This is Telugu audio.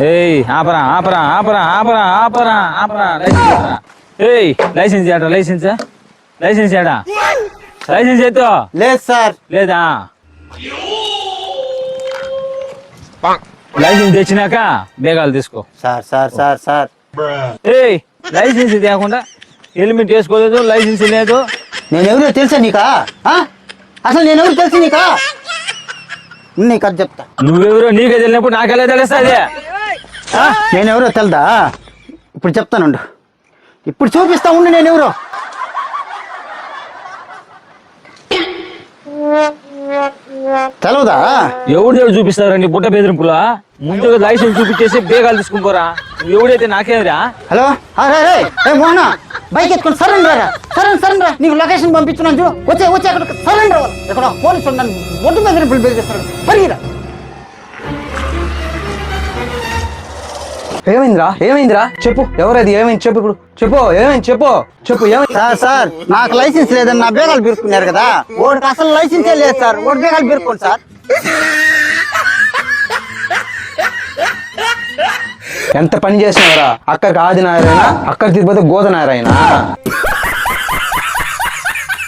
ఏయ్ ఆపరా ఆపరా ఆపరా ఆపరా ఆపరా ఆపరా. ఏయ్ లైసెన్స్ ఏడా లైసెన్స్? లైసెన్స్ ఏడా లైసెన్స్ ఎత్తు లేదు సార్. లేదా? లైసెన్స్ తెచ్చినాక బేగాలు తీసుకో. Sir sir sir sir. ఏయ్ లైసెన్స్ తేకుండా హెల్మెట్ వేసుకోలేదు లైసెన్స్ లేదు. నేను ఎవరో తెలుసా నీకా? అసలు నేను ఎవరు తెలుసు నీకా? నీకు అది చెప్తా. నువ్వెవరో నీకే తెలిసినప్పుడు నాకెలా తెలుస్తుంది? నేను ఎవరో తెలదా? ఇప్పుడు చెప్తానుండు ఇప్పుడు చూపిస్తా ఉండు నేను ఎవరో తెలవదా? ఎవడు ఎవడు చూపిస్తారు నీ బుట్ట బెదిరింపులా? ముందుగా లైసెన్స్ చూపించేసి బేగాలు నువ్వు ఎవడైతే నాకేమిరా హలో? అరే రే మోహన బైక్ ఎత్తుకొని సరెండర్ రా సరెండర్ సరెండర్ నీకు లొకేషన్ పంపించున్నాను వచ్చే వచ్చే అక్కడ సరెండర్ ఇక్కడ పోలీసులు నన్ను ఒడ్డు బెదిరింపులు బెదిరిస్తారు పరిగిరా ఏమైందిరా? ఏమైందిరా? చెప్పు. ఎవరది? ఏమైంది? చెప్పు ఇప్పుడు. చెప్పు. ఏమైంది? చెప్పు. చెప్పు. ఏమైంది? సార్ సార్ నాకు లైసెన్స్ లేదని నా బేగాలు బీరుకున్నారు కదా. ఓడికి అసలు లైసెన్సే లేదు సార్. ఓడి బేగాలు బీరుకోండి సార్. ఎంత పని చేసినారా అక్కడికి ఆది నారాయణ అక్కడ తిరుపతి గోద నారాయణ